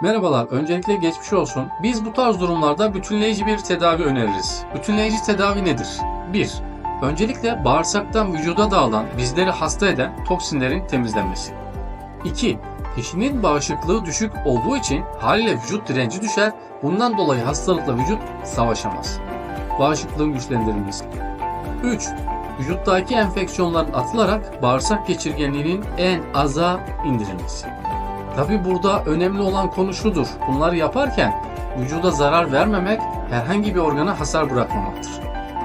Merhabalar, öncelikle geçmiş olsun. Biz bu tarz durumlarda bütünleyici bir tedavi öneririz. Bütünleyici tedavi nedir? 1. Öncelikle bağırsaktan vücuda dağılan, bizleri hasta eden toksinlerin temizlenmesi. 2. Kişinin bağışıklığı düşük olduğu için haliyle vücut direnci düşer, bundan dolayı hastalıkla vücut savaşamaz. Bağışıklığın güçlendirilmesi. 3. Vücuttaki enfeksiyonların atılarak bağırsak geçirgenliğinin en aza indirilmesi. Tabi burada önemli olan konu şudur. Bunları yaparken vücuda zarar vermemek, herhangi bir organa hasar bırakmamaktır.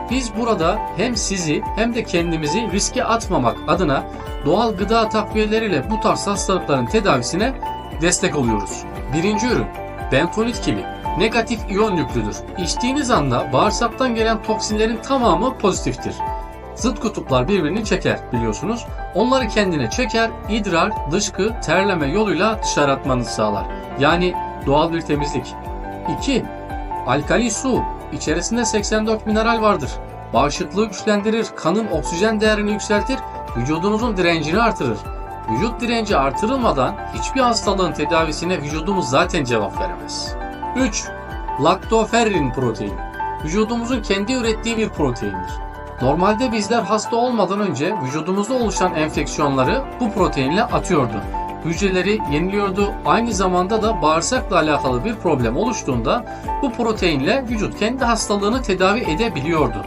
Biz burada hem sizi hem de kendimizi riske atmamak adına doğal gıda takviyeleriyle bu tarz hastalıkların tedavisine destek oluyoruz. Birinci ürün bentonit kimi. Negatif iyon yüklüdür. İçtiğiniz anda bağırsaktan gelen toksinlerin tamamı pozitiftir. Zıt kutuplar birbirini çeker biliyorsunuz. Onları kendine çeker, idrar, dışkı, terleme yoluyla dışarı atmanızı sağlar. Yani doğal bir temizlik. 2. Alkali su. İçerisinde 84 mineral vardır. Bağışıklığı güçlendirir, kanın oksijen değerini yükseltir, vücudunuzun direncini artırır. Vücut direnci artırılmadan hiçbir hastalığın tedavisine vücudumuz zaten cevap veremez. 3. Laktoferrin proteini. Vücudumuzun kendi ürettiği bir proteindir. Normalde bizler hasta olmadan önce vücudumuzda oluşan enfeksiyonları bu proteinle atıyordu. Hücreleri yeniliyordu. Aynı zamanda da bağırsakla alakalı bir problem oluştuğunda bu proteinle vücut kendi hastalığını tedavi edebiliyordu.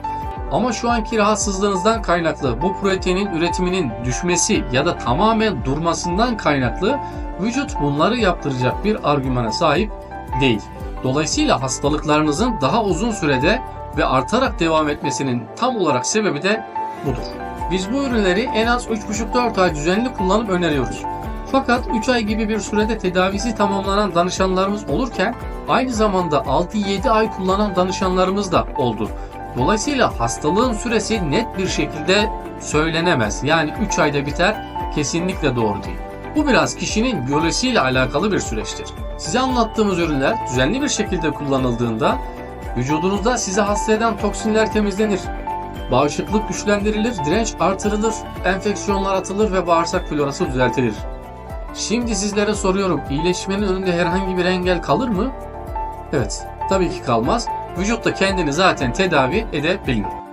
Ama şu anki rahatsızlığınızdan kaynaklı bu proteinin üretiminin düşmesi ya da tamamen durmasından kaynaklı vücut bunları yaptıracak bir argümana sahip değil. Dolayısıyla hastalıklarınızın daha uzun sürede ve artarak devam etmesinin tam olarak sebebi de budur. Biz bu ürünleri en az 3,5-4 ay düzenli kullanıp öneriyoruz. Fakat 3 ay gibi bir sürede tedavisi tamamlanan danışanlarımız olurken aynı zamanda 6-7 ay kullanan danışanlarımız da oldu. Dolayısıyla hastalığın süresi net bir şekilde söylenemez. Yani 3 ayda biter kesinlikle doğru değil. Bu biraz kişinin biyolojisiyle alakalı bir süreçtir. Size anlattığımız ürünler düzenli bir şekilde kullanıldığında vücudunuzda sizi hasta eden toksinler temizlenir. Bağışıklık güçlendirilir, direnç artırılır, enfeksiyonlar atılır ve bağırsak florası düzeltilir. Şimdi sizlere soruyorum, iyileşmenin önünde herhangi bir engel kalır mı? Evet, tabii ki kalmaz. Vücut da kendini zaten tedavi edebiliyor.